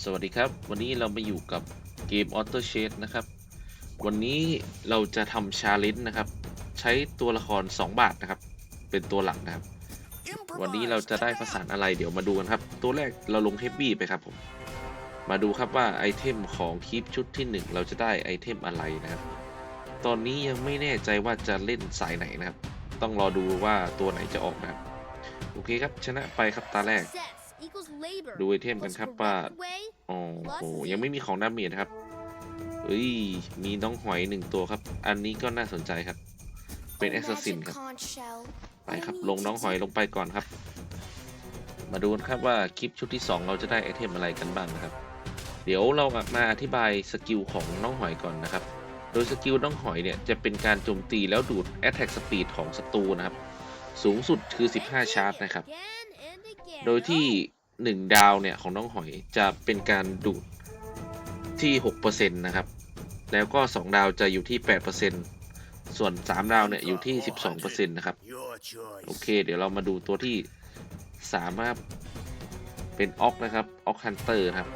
สวัสดีครับ วันนี้เรามาอยู่กับเกม Auto Chase นะครับ วันนี้เราจะทำชาเลนจ์นะครับ ใช้ตัวละคร 2 บาทนะครับ เป็นตัวหลักนะครับ วันนี้เราจะได้ประสานอะไรเดี๋ยวมาดูกันครับ ตัวแรกเราลงเฮฟวี่ไปครับผม มาดูครับว่าไอเทมของคลิปชุดที่ 1 เราจะได้ไอเทมอะไรนะครับ ตอนนี้ยังไม่แน่ใจว่าจะเล่นสายไหนนะครับ ต้องรอดูว่าตัวไหนจะออกนะครับ โอเคครับชนะไปครับตาแรก ดูไอเทมกันครับว่าโอ้โหยังไม่มีของดาเมจนะครับเอ้ยมีน้องหอยหนึ่งตัวครับ อันนี้ก็น่าสนใจครับ เป็นแอสซัสซินครับ ไปครับลงน้องหอยลงไปก่อนครับ มาดูกันครับว่าคลิปชุดที่ 2 เราจะได้ไอเทมอะไรกันบ้างนะครับ เดี๋ยวเรามาอธิบายสกิลของน้องหอยก่อนนะครับ โดยสกิลน้องหอยเนี่ยจะเป็นการโจมตีแล้วดูด Attack Speed ของศัตรูนะครับ สูงสุดคือ 15 ชาร์จนะครับ โดยที่1ดาวเนี่ยของน้องหอยจะเป็นการดูดที่6%นะครับ แล้วก็ 2 ดาวจะอยู่ที่ 8%ส่วน 3 ดาวเนี่ยอยู่ที่ 12%นะครับ โอเค เดี๋ยวเรามาดูตัวที่สามารถเป็นออกนะครับออกฮันเตอร์ครับ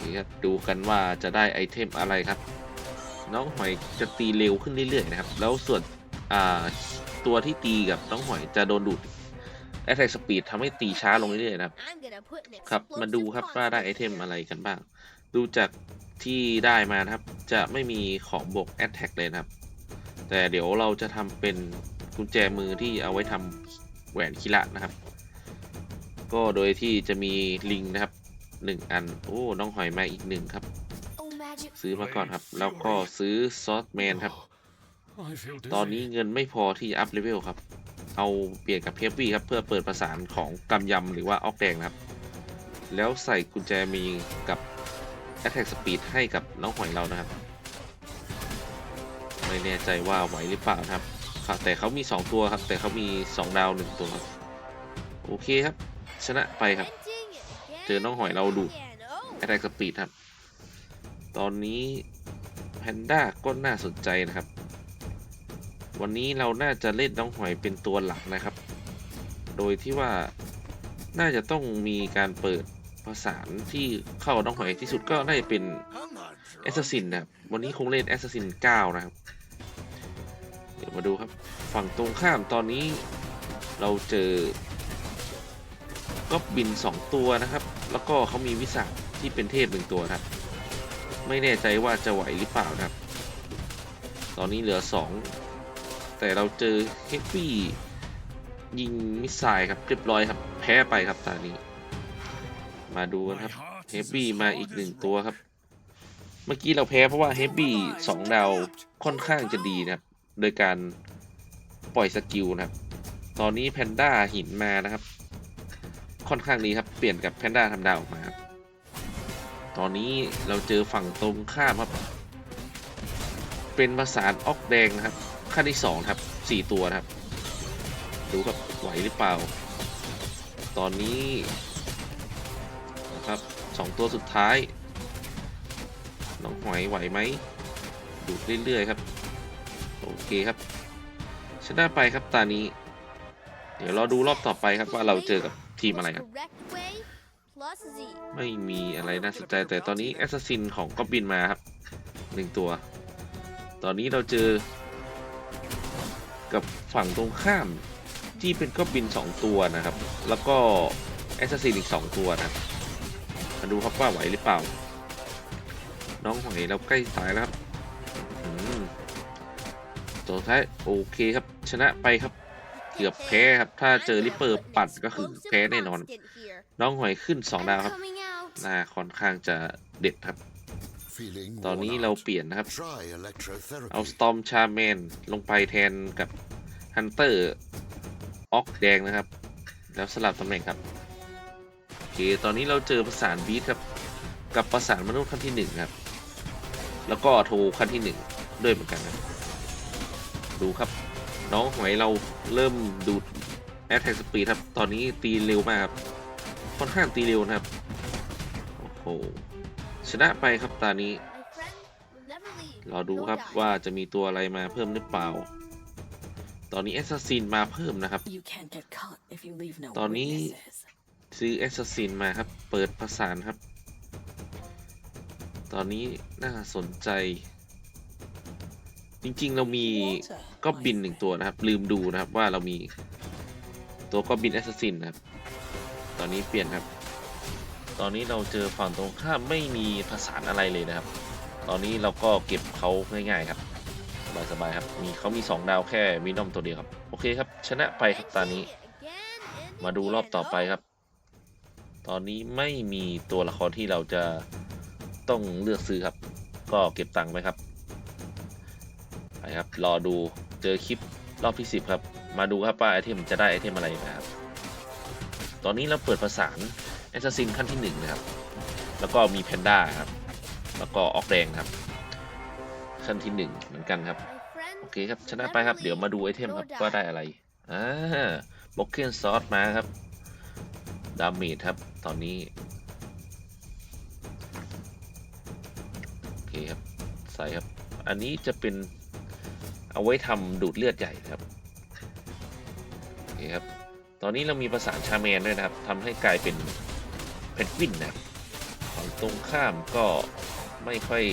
นี่ครับ ดูกันว่าจะได้ไอเทมอะไรครับ น้องหอยจะตีเร็วขึ้นเรื่อยๆนะครับ แล้วส่วนอ่าตัวที่ตีกับน้องหอยจะโดนดูด Attack Speed ทำให้ตีช้าลงเรื่อยๆนะครับครับ มาดูครับว่าได้ไอเทมอะไรกันบ้าง ดูจากที่ได้มานะครับ จะไม่มีของบวก Attack เลยนะครับ แต่เดี๋ยวเราจะทำเป็นกุญแจมือที่เอาไว้ทำแหวนคิระนะครับ ก็โดยที่จะมีลิงนะครับหนึ่งอัน โอ้ น้องหอยมาอีกหนึ่งครับ ซื้อมาก่อนครับ แล้วก็ซื้อซอสแมนครับ ตอนนี้เงินไม่พอที่จะอัพเลเวลครับ เอาเปลี่ยนกับเพฟวี่ครับ เพื่อเปิดประสานของกำยำหรือว่าออกแดงนะครับ แล้วใส่กุญแจมีกับ Attack Speed ให้กับน้องหอยเรานะครับ ไม่แน่ใจว่าไหวหรือเปล่าครับครับ แต่เขามี 2 ตัวครับ แต่เขามี 2 ดาว 1 ตัวครับ โอเคครับ ชนะไปครับ เจอน้องหอยเราดูด Attack Speed ครับ ตอนนี้แพนด้าก็น่าสนใจนะครับ วันนี้เราน่าจะเล่นน้องหอยเป็นตัวหลักนะครับ โดยที่ว่าน่าจะต้องมีการเปิดภาษานที่เข้าน้องหอยที่สุดก็น่าจะเป็นแอสซัสซินนะครับวันนี้คงเล่นแอสซัสซิน9นะครับ เดี๋ยวมาดูครับ ฝั่งตรงข้ามตอนนี้เราเจอก็บิน 2 ตัวนะครับ แล้วก็เขามีวิสาที่เป็นเทพหนึ่งตัวนะครับ ไม่แน่ใจว่าจะไหวหรือเปล่านะครับ ตอนนี้เหลือ 2 แต่เราเจอเฮฟวี่ยิงมิสไซล์ครับเรียบร้อยครับ แพ้ไปครับตอนนี้ มาดูกันครับเฮฟวี่มาอีกหนึ่งตัวครับ เมื่อกี้เราแพ้เพราะว่าเฮฟวี่สองดาวค่อนข้างจะดีนะครับ โดยการปล่อยสกิลนะครับ ตอนนี้แพนด้าหินมานะครับ ค่อนข้างดีครับ เปลี่ยนกับแพนด้าทำดาวออกมาครับ ตอนนี้เราเจอฝั่งตรงข้ามครับ เป็นประสานออกแดงนะครับ ขั้นที่สองครับสี่ตัวนะครับ ดูครับไหวหรือเปล่า ตอนนี้นะครับสองตัวสุดท้าย น้องหอยไหวไหมดูดเรื่อยๆครับ โอเคครับ ชนะไปครับตานี้ เดี๋ยวเราดูรอบต่อไปครับว่าเราเจอกับทีมอะไรครับ ไม่มีอะไรน่าสนใจแต่ตอนนี้แอสซัสซินของก็บินมาครับหนึ่งตัว ตอนนี้เราเจอ กับฝั่งตรงข้าม ที่เป็นก็บิน 2 ตัวนะครับ แล้วก็แอสซัสซินอีก 2 ตัวนะมาดูครับว่าไหวหรือเปล่า น้องหอยเราใกล้ตายแล้วครับตัวท้ายโอเคครับ ชนะไปครับ เกือบแพ้ครับ ถ้าเจอริปเปอร์ปัดก็คือแพ้แน่นอน น้องหอยขึ้น 2 ดาวครับน้าค่อนข้างจะเด็ดครับ ตอนนี้เราเปลี่ยนนะครับ เอาสตอมชาแมนลงไปแทนกับฮันเตอร์ออกแดงนะครับ แล้วสลับตำแหน่งครับ โอเค ตอนนี้เราเจอประสานบีทครับ กับประสานมนุษย์ขั้นที่หนึ่งครับ แล้วก็โทรขั้นที่หนึ่งด้วยเหมือนกันนะดูครับ น้องหอยเราเริ่มดูดแอตแทกสปีดครับ ตอนนี้ตีเร็วมากครับ ค่อนข้างตีเร็วนะครับ โอ้โหช นะไปครับตอนนี้รอดูครับว่าจะมีตัวอะไรมาเพิ่มหรือเปล่า ตอนนี้แอสซัสซินมาเพิ่มนะครับ You can't get caught if you leave no ตอนนี้ witnesses. ซื้อแอสซัสซินมาครับ เปิดประสานครับ ตอนนี้น่าสนใจ จริงๆเรามีก็บินหนึ่งตัวนะครับ ลืมดูนะครับว่าเรามีตัวก็บินแอสซัสซินนะครับ ตอนนี้เปลี่ยนครับ ตอนนี้เราเจอฝั่งตรงข้ามไม่มีผสานอะไรเลยนะครับ ตอนนี้เราก็เก็บเขาง่ายๆครับ สบายๆครับ มีเขามี 2 ดาวแค่มินอมตัวเดียวครับ โอเคครับ ชนะไปครับตอนนี้ มาดูรอบต่อไปครับ ตอนนี้ไม่มีตัวละครที่เราจะต้องเลือกซื้อครับ ก็เก็บตังค์ไว้ครับ ไปครับ รอดูเจอคลิปรอบที่ 10 ครับ มาดูครับว่าไอเทมจะได้ไอเทมอะไรนะครับ ตอนนี้เราเปิดประสาน แอสซัสซินขั้นที่1นะครับ แล้วก็มีแพนด้าครับ แล้วก็ออกแดงครับ ขั้นที่ 1 เหมือนกันครับ โอเคครับ ชนะไปครับ เดี๋ยวมาดูไอเทมครับว่าได้อะไร อ่าบ็อกเกนซอสมาครับ ดาเมจครับ ตอนนี้ โอเคครับ ใส่ครับ อันนี้จะเป็นเอาไว้ทำดูดเลือดใหญ่นะครับ โอเคครับ ตอนนี้เรามีประสานชาแมนด้วยนะครับทำให้กลายเป็น เพนกวินนะฝั่งตรงข้ามก็ไม่ค่อย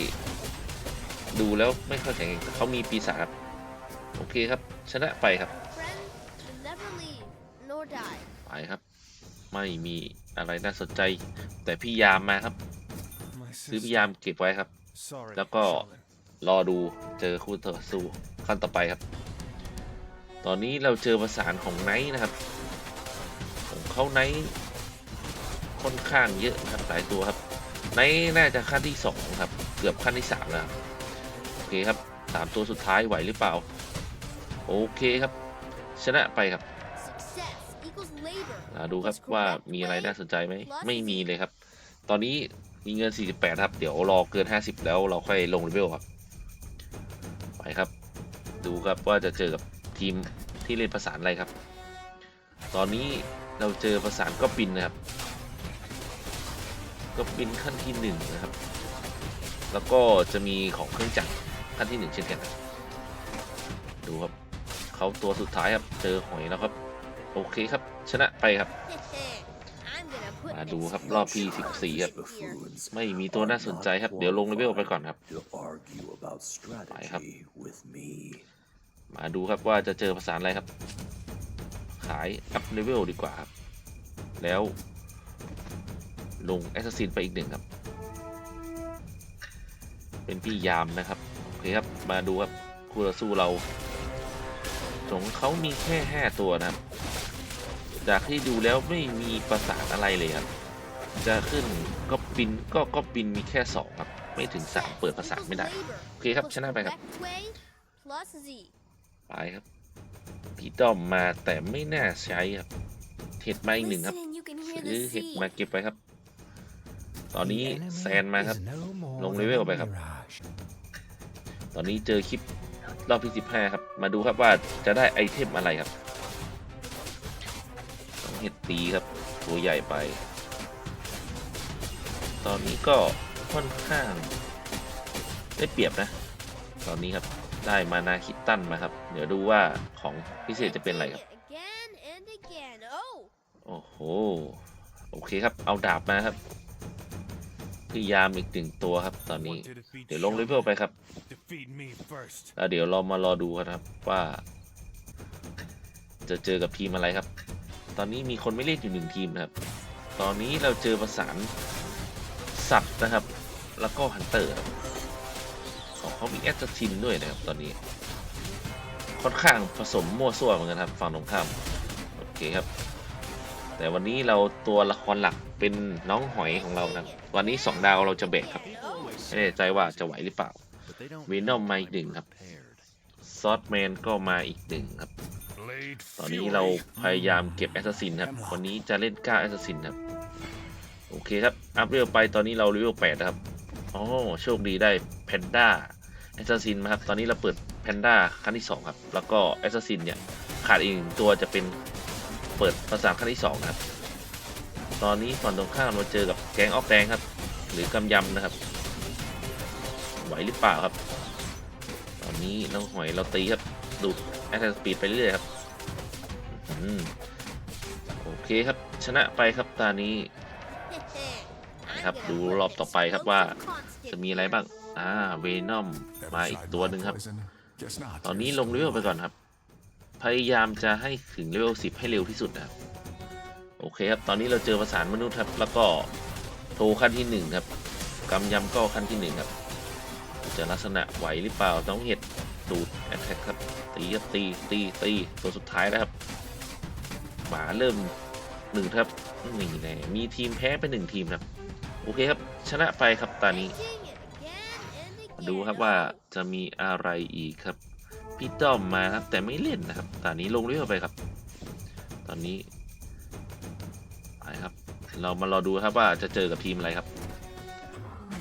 ดูแล้วไม่ค่อยแข็งแกร่งแต่เขามีปีศาจครับโอเคครับ ชนะไปครับ never leave ไปครับ ไม่มีอะไรน่าสนใจ แต่พี่ยามมาครับ ซื้อพี่ยามเก็บไว้ครับ แล้วก็รอดูเจอคู่ต่อสู้ขั้นต่อไปครับ ตอนนี้เราเจอประสานของไนท์นะครับ ของเขาไนท์ ค่อนข้างเยอะครับหลายตัวครับไนน่าจะขั้นที่สองครับ เกือบขั้นที่สามแล้วโอเคครับสามตัวสุดท้ายไหวหรือเปล่า โอเคครับ ชนะไปครับมาดูครับว่ามีอะไรน่าสนใจไหมไม่มีเลยครับ ตอนนี้มีเงิน 48 ครับ เดี๋ยวรอเกิน 50 แล้วเราค่อยลงเลเวลครับ ไปครับ ดูครับว่าจะเจอกับทีมที่เล่นประสานอะไรครับ ตอนนี้เราเจอประสานก็บินนะครับ ก็บินขั้นที่หนึ่งนะครับ แล้วก็จะมีของเครื่องจักรขั้นที่หนึ่งเช่นกันครับดูครับเขาตัวสุดท้ายครับ เจอหอยแล้วครับ โอเคครับ ชนะไปครับ I'm gonna put มาดู an ครับรอบที่14ครับ ไม่มีตัวน่าสนใจครับ เดี๋ยวลงเลเวลไปก่อนครับ to argue about strategy with me. มาดูครับว่าจะเจอภาษานอะไรครับ ขายอัพเลเวลดีกว่าครับ แล้ว ลงแอสซัสซินไปอีกหนึ่งครับ เป็นพี่ยามนะครับ โอเคครับ มาดูครับคู่ต่อสู้เราของเขามีแค่ 5 ตัวนะครับ จากที่ดูแล้วไม่มีประสานอะไรเลยครับ จะขึ้นก็บินก็ก็บินมีแค่ 2 ครับ ไม่ถึง 3 เปิดประสานไม่ได้ โอเคครับชนะไปครับ plus Z. ไปครับพี่ต้อมมาแต่ไม่น่าใช้ครับ เห็ดมาอีกหนึ่งครับ Listen and you can hear ซื้อ the เห็ด sea. มาเก็บไปครับ ตอนนี้ The enemy แซนมาครับ is no more ลง than เลเวล a ไปครับ mirage. ตอนนี้เจอคลิปรอบที่ 15 ครับ มาดูครับว่าจะได้ไอเทมอะไรครับต้องเห็ดตีครับ ตัวใหญ่ไป ตอนนี้ก็ค่อนข้าง ได้เปรียบนะ ตอนนี้ครับได้มานาคิตตันมาครับ เดี๋ยวดูว่าของพิเศษจะเป็นอะไรครับ Again and again. Oh, โอ้โห โอเคครับ เอาดาบมาครับ พยายามอีกหนึ่งตัวครับ ตอนนี้ เดี๋ยวลงเลเวลไปครับ Defeat me first. แล้วเดี๋ยวเรามารอดูกันครับว่า จะเจอกับทีมอะไรครับ ตอนนี้มีคนไม่เล่นอยู่หนึ่งทีมนะครับ ตอนนี้เราเจอประสานสัตว์นะครับ แล้วก็ฮันเตอร์ครับของเขามีแอตชินด้วยนะครับ ตอนนี้ ค่อนข้างผสมมั่วซั่วเหมือนกันครับฝั่งตรงข้าม โอเคครับ แต่วันนี้เราตัวละครหลักเป็นน้องหอยของเรานะวันนี้สองดาวเราจะแบกครับ ไม่แน่ใจว่าจะไหวหรือเปล่า But they don't Venom look มาอีกหนึ่งครับซอสแมนก็มาอีกหนึ่งครับ ตอนนี้เราพยายามเก็บแอสซัสซินครับ วันนี้จะเล่นก้าแอสซัสซินครับ โอเคครับ อัพเรลไปตอนนี้เราเลเวลแปดนะครับอ๋อโชคดีได้แพนด้าแอสซัสซินมาครับ ตอนนี้เราเปิดแพนด้าขั้นที่สองครับ แล้วก็แอสซัสซินเนี่ย ขาดอีกตัวจะเป็น เปิดภาษาขั้นที่สองนะครับ ตอนนี้ฝั่งตรงข้ามเราเจอกับแกงออกแดงครับ หรือกำยำนะครับ ไหวหรือเปล่าครับ ตอนนี้น้องหอยเราตีครับ ดูดแอตแทกสปีดไปเรื่อยครับอโอเคครับ ชนะไปครับตานี้ครับ ดูรอบต่อไปครับว่าจะมีอะไรบ้าง อ่า เวนอมมาอีกตัวหนึ่งครับ ตอนนี้ลงเลเวลไปก่อนครับ พยายามจะให้ถึงเลเวล10 ให้เร็วที่สุดนะโอเคครับ ตอนนี้เราเจอประสานมนุษย์ครับ แล้วก็โทรขั้นที่หนึ่งครับกำยำก็ขั้นที่หนึ่งครับ จะลักษณะไหวหรือเปล่าต้องเห็ดดูดแอทแทกครับตีครับตีตีตีตัวสุดท้ายนะครับหมาเริ่มหนึ่งครับนี่แน่มีทีมแพ้ไปหนึ่งทีมครับ โอเคครับ ชนะไปครับตอนนี้ ดูครับว่าจะมีอะไรอีกครับ พี่ต้อมมาครับ แต่ไม่เล่นนะครับ ตอนนี้ลงเรื่อยไปครับ ตอนนี้ไปครับ เรามารอดูครับว่าจะเจอกับทีมอะไรครับ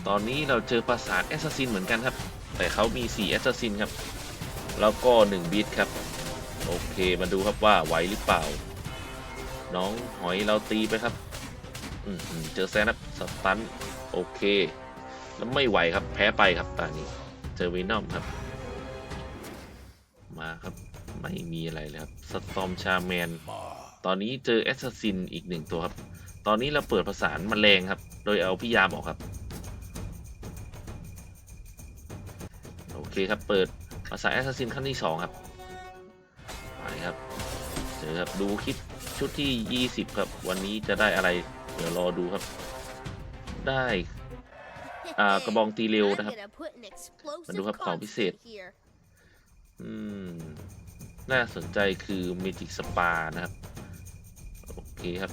ตอนนี้เราเจอประสานแอสซัสซินเหมือนกันครับ แต่เขามี4แอสซัสซินครับ แล้วก็1บีทครับ โอเคมาดูครับว่าไหวหรือเปล่า น้องหอยเราตีไปครับเจอแซนครับสตันโอเค แล้วไม่ไหวครับแพ้ไปครับตอนนี้ เจอวีนอมครับ มาครับ ไม่มีอะไรเลยครับสตอมชาแมนตอนนี้เจอแอสซัสซินอีกหนึ่งตัวครับ ตอนนี้เราเปิดประสานมแมลงครับ โดยเอาพี่ยามออกครับ โอเคครับเปิดประสานแอสซัสซินขั้นที่สองครับไปครับเจอครับดูคลิปชุดที่ 20 ครับ วันนี้จะได้อะไร เดี๋ยวรอดูครับ ได้อ่ากระบองตีเร็วนะครับมาดูครับของพิเศษ อืม น่าสนใจคือเมจิกสปานะครับ โอเคครับ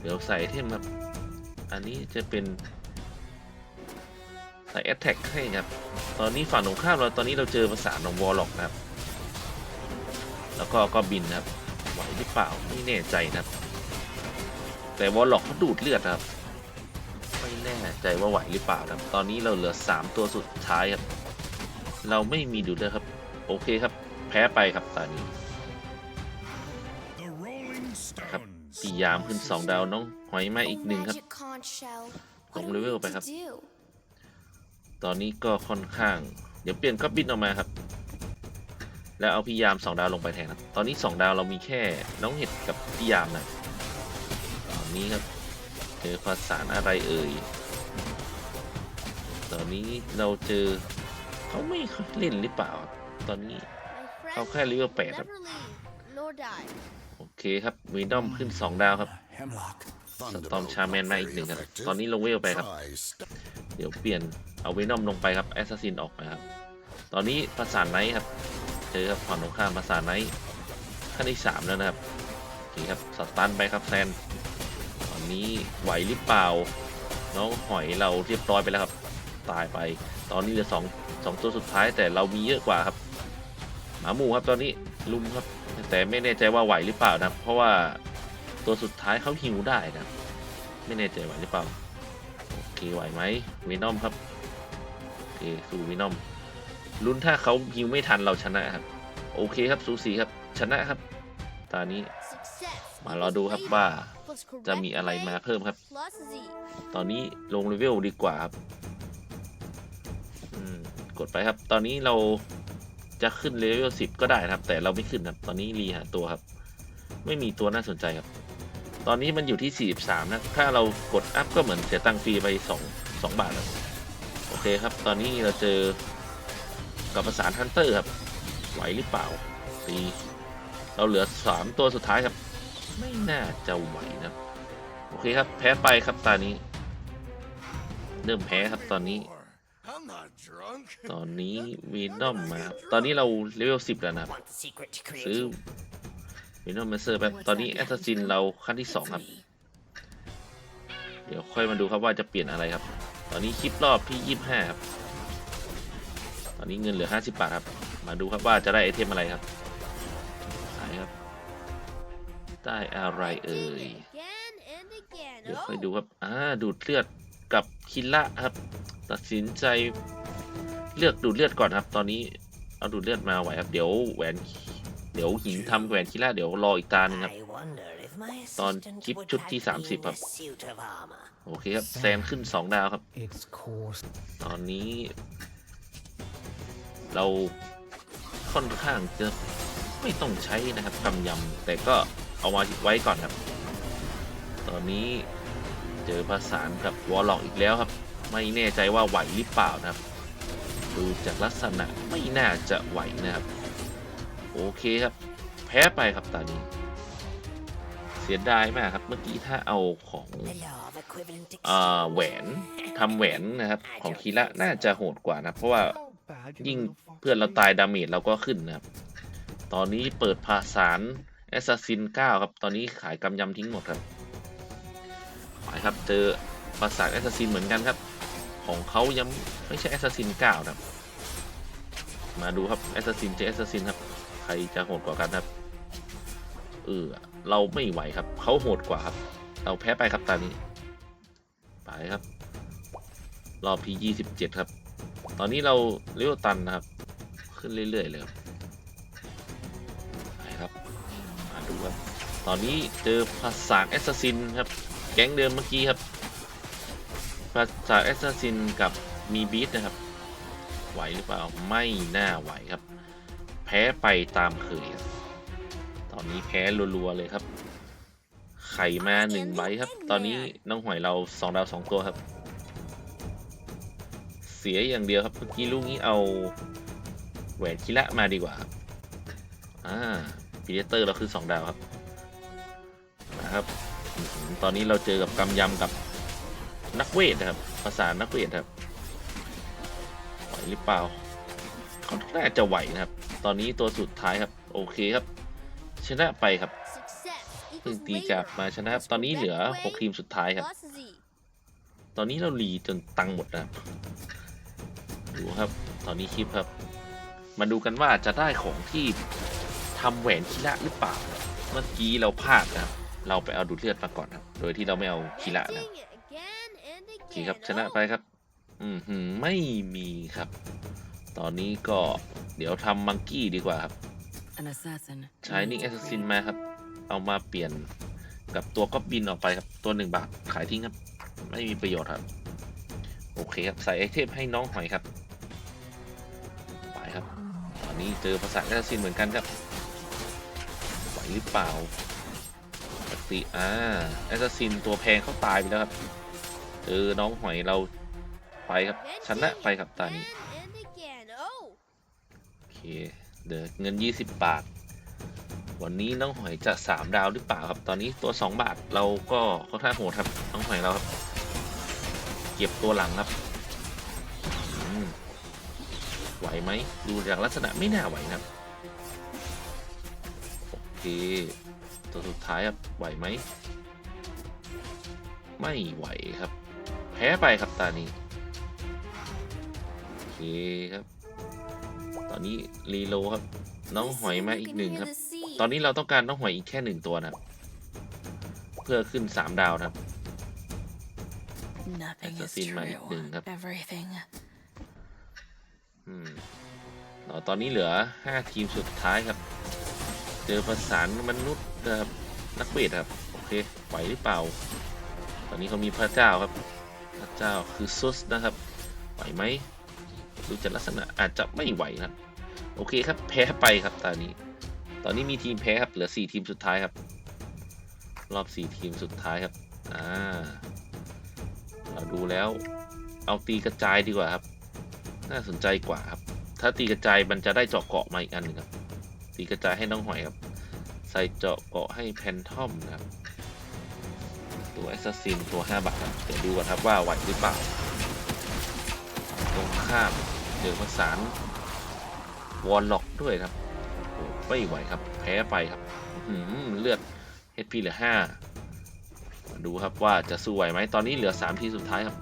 เดี๋ยวใส่เทมครับ อันนี้จะเป็น ใส่แอตแทกให้ครับ ตอนนี้ฝั่งตรงข้ามเราตอนนี้เราเจอภาษาของวอลล็อกนะครับ แล้วก็ก็บินครับ ไหวหรือเปล่าไม่แน่ใจนะครับ แต่วอลล็อกเขาดูดเลือดครับไม่แน่ใจว่าไหวหรือเปล่าครับ ตอนนี้เราเหลือ 3 ตัวสุดท้ายครับ เราไม่มีดูดเลือดครับ โอเคครับ แพ้ไปครับตอนนี้ครับพี่ยามขึ้น 2 ดาวน้องหอยมาอีกหนึ่งครับ Magic conch shell. Không What are we level to phải không? do? ตอนนี้ก็ค่อนข้าง เดี๋ยวเปลี่ยนก็บินออกมาครับ แล้วเอาพี่ยาม 2 ดาวลงไปแทนครับ ตอนนี้ 2 ดาวเรามีแค่น้องเห็ดกับพี่ยามนะตอนนี้ครับเจอภาษานอะไรเอ่ย ตอนนี้เราเจอ เขาไม่ค่อยเล่นหรือเปล่า ตอนนี้ My เขา friend แค่เรียกว่าแปดครับ never leave nor die. โอเคครับวีดอมขึ้น 2 ดาวครับ Hemlock. สตอมชาแมนมาอีกหนึ่งครับ ตอนนี้ลงเวลไปครับ เดี๋ยวเปลี่ยนเอาเวนอมลงไปครับแอสซัสซินออกมาครับ ตอนนี้ภาษาไนท์ครับ เจอครับฝั่งตรงข้ามภาษาไนท์ขั้นที่สามแล้วนะครับโอเคครับสตันไปครับแซน ตอนนี้ไหวหรือเปล่า น้องหอยเราเรียบร้อยไปแล้วครับ ตายไป ตอนนี้เหลือสองสองตัวสุดท้ายแต่เรามีเยอะกว่าครับ หมาหมูครับตอนนี้ลุมครับ แต่ไม่แน่ใจว่าไหวหรือเปล่านะเพราะว่าตัวสุดท้ายเขาฮิวได้นะไม่แน่ใจไหวหรือเปล่าโอเคไหวไหมวีนอมครับโอเคสู้วีนอมลุ้นถ้าเขาฮิวไม่ทันเราชนะครับ โอเคครับสูสีครับชนะครับตอนนี้มารอดูครับว่าจะมีอะไรมาเพิ่มครับ ตอนนี้ลงเลเวลดีกว่าครับ กดไปครับ ตอนนี้เราจะขึ้นเลเวลสิบก็ได้นะครับ แต่เราไม่ขึ้นครับ ตอนนี้รีหาตัวครับ ไม่มีตัวน่าสนใจครับ ตอนนี้มันอยู่ที่43นะ ถ้าเรากดอัพก็เหมือนเสียตังค์ฟรีไป2 2บาทครับ โอเคครับ ตอนนี้เราเจอกับประสานฮันเตอร์ครับ ไหวหรือเปล่าตีเราเหลือ3ตัวสุดท้ายครับ ไม่น่าจะไหวนะครับโอเคครับ แพ้ไปครับตอนนี้ เริ่มแพ้ครับตอนนี้ ตอนนี้วีนอมมาครับตอนนี้เราเลเวล10แล้วนะครับ Want the secret to ซื้อ creating วีนอมเมเซอร์แบบตอนนี้แอสซัสซินเราขั้นที่2ครับ เดี๋ยวค่อยมาดูครับว่าจะเปลี่ยนอะไรครับ ตอนนี้คลิปรอบที่25ครับ ตอนนี้เงินเหลือ50บาทครับ มาดูครับว่าจะได้ไอเทมอะไรครับขายครับ ได้อะไรเอ่ย Again and again. เดี๋ยวค่อย Oh, ดูครับ อ่า ดูดเลือด กับคิระครับ ตัดสินใจเลือกดูดเลือดก่อนครับ ตอนนี้เอาดูดเลือดมาไหวครับ เดี๋ยวแหวนเดี๋ยวหิงทำแหวนคิระเดี๋ยวรออีกตาหนึ่งครับ I wonder if my ตอน assistant คลิป would ชุด have ที่ me in 30 ครับ a suit of armor. โอเคครับแซนขึ้น 2 ดาวครับ Its course ตอนนี้ เราค่อนข้างจะไม่ต้องใช้นะครับกำยำแต่ก็เอามาไว้ก่อนครับ ตอนนี้เจอประสานกับวอลล็อกอีกแล้วครับ ไม่แน่ใจว่าไหวหรือเปล่านะครับ ดูจากลักษณะไม่น่าจะไหวนะครับ โอเคครับ แพ้ไปครับตอนนี้ เสียดายมากครับเมื่อกี้ถ้าเอาของอแหวนทำแหวนนะครับ ของคีระน่าจะโหดกว่านะเพราะว่ายิ่งเพื่อนเราตายดาเมจเราก็ขึ้นนะครับ ตอนนี้เปิดภาษานแอสซัสซิน9ครับ ตอนนี้ขายกำยำทิ้งหมดครับ ไปครับเจอภาษานแอสซัสซินเหมือนกันครับ ของเขายังไม่ใช่แอสซัสซิน9นะครับ มาดูครับแอสซัสซินเจอแอสซัสซินครับ ใครจะโหดกว่ากันครับ เออเราไม่ไหวครับ เขาโหดกว่าครับ เราแพ้ไปครับตอนนี้ ไปครับ รอบที่ยี่สิบเจ็ดครับ ตอนนี้เราเลี้ยวตันนะครับ ขึ้นเรื่อยๆเลยครับไปครับ มาดูครับ ตอนนี้เจอภาษาแอสซัสซินครับ แก๊งเดิมเมื่อกี้ครับภาษาแอสซัสซินกับมีบีทนะครับ ไหวหรือเปล่า ไม่น่าไหวครับ แพ้ไปตามเคยครับตอนนี้แพ้รัวๆเลยครับ ไข่มาหนึ่งใบครับ ตอนนี้น้องหอยเราสองดาวสองตัวครับ เสียอย่างเดียวครับเมื่อกี้ลูกนี้เอาแหวนคิระมาดีกว่าครับอ่าพีเดเตอร์เราคือสองดาวครับนะครับ ตอนนี้เราเจอกับกำยำกับนักเวทนะครับภาษานักเวทครับไหวหรือเปล่าเขาน่าจะไหวนะครับ ตอนนี้ตัวสุดท้ายครับ โอเคครับ ชนะไปครับเพิ่งตีกลับมาชนะครับ ตอนนี้เหลือ6ทีมสุดท้ายครับ ตอนนี้เรารีจนตังหมดนะครับดูครับ ตอนนี้คลิปครับ มาดูกันว่าจะได้ของที่ทำแหวนคีระหรือเปล่า เมื่อกี้เราพลาดนะครับ เราไปเอาดูดเลือดมาก่อนครับ โดยที่เราไม่เอาคีระนะครับ Venting it again and โอเค again. ครับชนะไป Oh, ครับอืมหืมไม่มีครับ ตอนนี้ก็เดี๋ยวทำมังกี้ดีกว่าครับ An assassin. ใช้นิ่งแอสซินมาครับ เอามาเปลี่ยนกับตัวก็บินออกไปครับ ตัวหนึ่งบาทขายทิ้งครับ ไม่มีประโยชน์ครับ โอเคครับ ใส่ไอเทมให้น้องหอยครับ ไปครับ ตอนนี้เจอภาษาแอสซินเหมือนกันครับไหวหรือเปล่า ปกติอ่าแอสซินตัวแพงเขาตายไปแล้วครับเจอน้องหอยเราไปครับชนะไปครับตอนนี้ again and again. Oh, โอเคเดี๋ยวเงิน 20 บาท วันนี้น้องหอยจะ 3 ดาวหรือเปล่าครับ ตอนนี้ตัว 2 บาทเราก็ค่อนข้างโหดครับ น้องหอยเราครับ เก็บตัวหลังครับอืมไหวไหม ดูจากลักษณะไม่น่าไหวนะครับ โอเค ตัวสุดท้ายครับไหวไหม ไม่ไหวครับ แพ้ไปครับตานี้ โอเคครับ ตอนนี้รีโลครับ น้องหอยมาอีกหนึ่งครับ ตอนนี้เราต้องการน้องหอยอีกแค่หนึ่งตัวนะครับ เพื่อขึ้นสามดาวนะครับ Nothing is Assassin ma true. đừng gặp. Everything. อืมอ๋อตอนนี้เหลือห้าทีมสุดท้ายครับเจอประสานมนุษย์ครับนักเวทครับ โอเคไหวหรือเปล่า ตอนนี้เขามีพระเจ้าครับ พระเจ้าคือซุสนะครับ ไหวไหมดูจากลักษณะอาจจะไม่ไหวนะครับ โอเคครับแพ้ไปครับตอนนี้ ตอนนี้มีทีมแพ้ครับเหลือสี่ทีมสุดท้ายครับ รอบสี่ทีมสุดท้ายครับอ่าเราดูแล้ว เอาตีกระจายดีกว่าครับ น่าสนใจกว่าครับ ถ้าตีกระจายมันจะได้เจาะเกาะมาอีกอันนึงครับีกระจายให้น้องหอยครับ ใส่เจาะเกาะให้แพนทอมนะครับ ตัวแอสซัสซินตัว 5 บาทครับเดี๋ยวดูก่อนครับว่าไหวหรือเปล่า ตรงข้ามเจอประสานวอลล็อกด้วยครับโอ้ไม่ไหวครับ แพ้ไปครับอื้อหือเลือด HP เหลือ5มาดูครับว่าจะสู้ไหวไหมตอนนี้เหลือ 3 ทีสุดท้ายครับ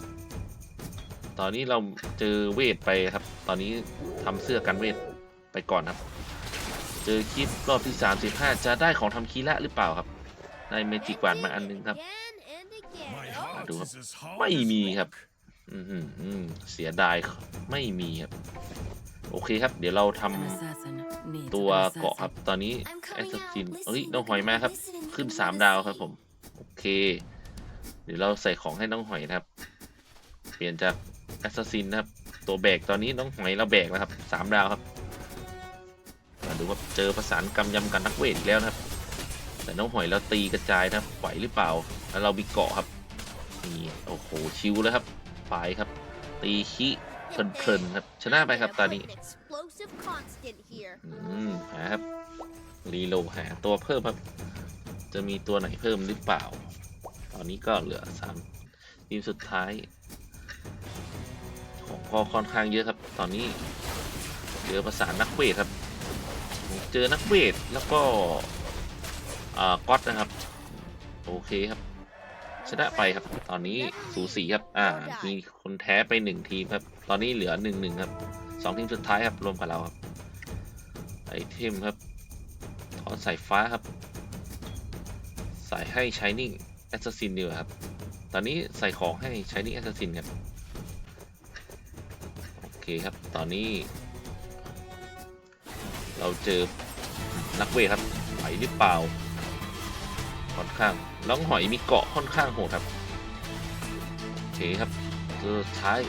ตอนนี้เราเจอเวทไปครับ ตอนนี้ทำเสื้อกันเวทไปก่อนครับ จอคลิปรอบที่ 35 จะได้ของทำคีระหรือเปล่าครับได้เมจิกวานมาอันหนึงครับ again and again. My Oh, heart Đồ is as hard ไม่ as มีครับ rock. อือหืออืมเสียดายไม่มีครับ โอเคครับ เดี๋ยวเราทำ An assassin needs ตัว an เกาะครับ assassin. ตอนนี้ I'm แอส coming ซัส out. ซิน Listen, เอ้ย look น้องหอย at มา me. ครับ Listen and ขึ้น come สาม to ดาว see. ครับผม โอเค เดี๋ยวเราใส่ของให้น้องหอยนะครับ เปลี่ยนจากแอสซัสซินนะครับ ตัวแบกตอนนี้น้องหอยเราแบกแล้วครับสามดาวครับ มาดูว่าเจอประสานกำยำกันนักเวทอีกแล้วนะครับ แต่น้องหอยแล้วตีกระจายนะครับไหวหรือเปล่า แล้วเรามีเกาะครับนี่โอ้โหชิวแล้วครับไปครับ ตีขี้เพลินๆครับชนะไปครับตอนนี้อืมหาครับรีโลหาตัวเพิ่มครับ จะมีตัวไหนเพิ่มหรือเปล่า ตอนนี้ก็เหลือสามทีมสุดท้ายของก็ค่อนข้างเยอะครับ ตอนนี้เหลือประสานนักเวทครับ เจอนักเวท แล้วก็ก๊อตนะครับ โอเคครับ ชนะไปครับ ตอนนี้สูสีครับ อ่า มีคนแท้ไปหนึ่งทีมครับ ตอนนี้เหลือหนึ่งหนึ่งครับสองทีมสุดท้ายครับ รวมกับเราครับ ไอเทมครับ ถอนสายฟ้าครับใส่ให้ Shining Assassin ดีกว่าครับ ตอนนี้ใส่ของให้ Shining Assassin ครับ โอเคครับ ตอนนี้ เราเจอนักเวทครับไหวหรือเปล่า ค่อนข้างน้องหอยมีเกาะค่อนข้างโหดครับโอเคครับตัวสุดท้าย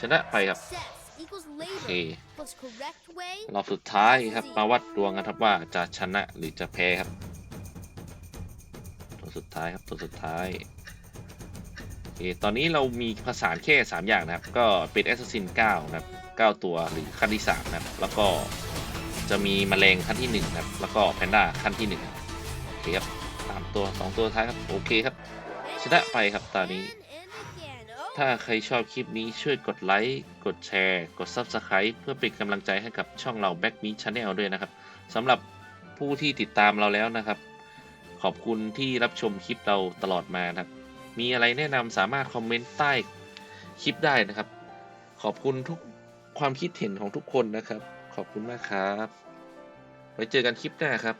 ชนะไปครับโอเครอบสุดท้ายครับมาวัดดวงกันครับว่าจะชนะหรือจะแพ้ครับ ตัวสุดท้ายครับตัวสุดท้ายโอเคตอนนี้เรามีผสาแค่ 3 อย่างนะครับ ก็เป็น Assassin 9 นะครับ 9 ตัวหรือขั้นที่3นะครับ แล้วก็ จะมีแมลงขั้นที่1นะครับ แล้วก็แพนด้าขั้นที่1โอเคครับสามตัว 2 ตัวท้ายครับ โอเคครับ ชนะไปครับตอนนี้ ถ้าใครชอบคลิปนี้ช่วยกดไลค์กดแชร์ กด Subscribe เพื่อเป็นกำลังใจให้กับช่องเรา Back Me Channel ด้วยนะครับสำหรับผู้ที่ติดตามเราแล้วนะครับ ขอบคุณที่รับชมคลิปเราตลอดมานะครับ มีอะไรแนะนำสามารถคอมเมนต์ใต้คลิปได้นะครับ ขอบคุณทุกความคิดเห็นของทุกคนนะครับ ขอบคุณมากครับ ไว้เจอกันคลิปหน้าครับ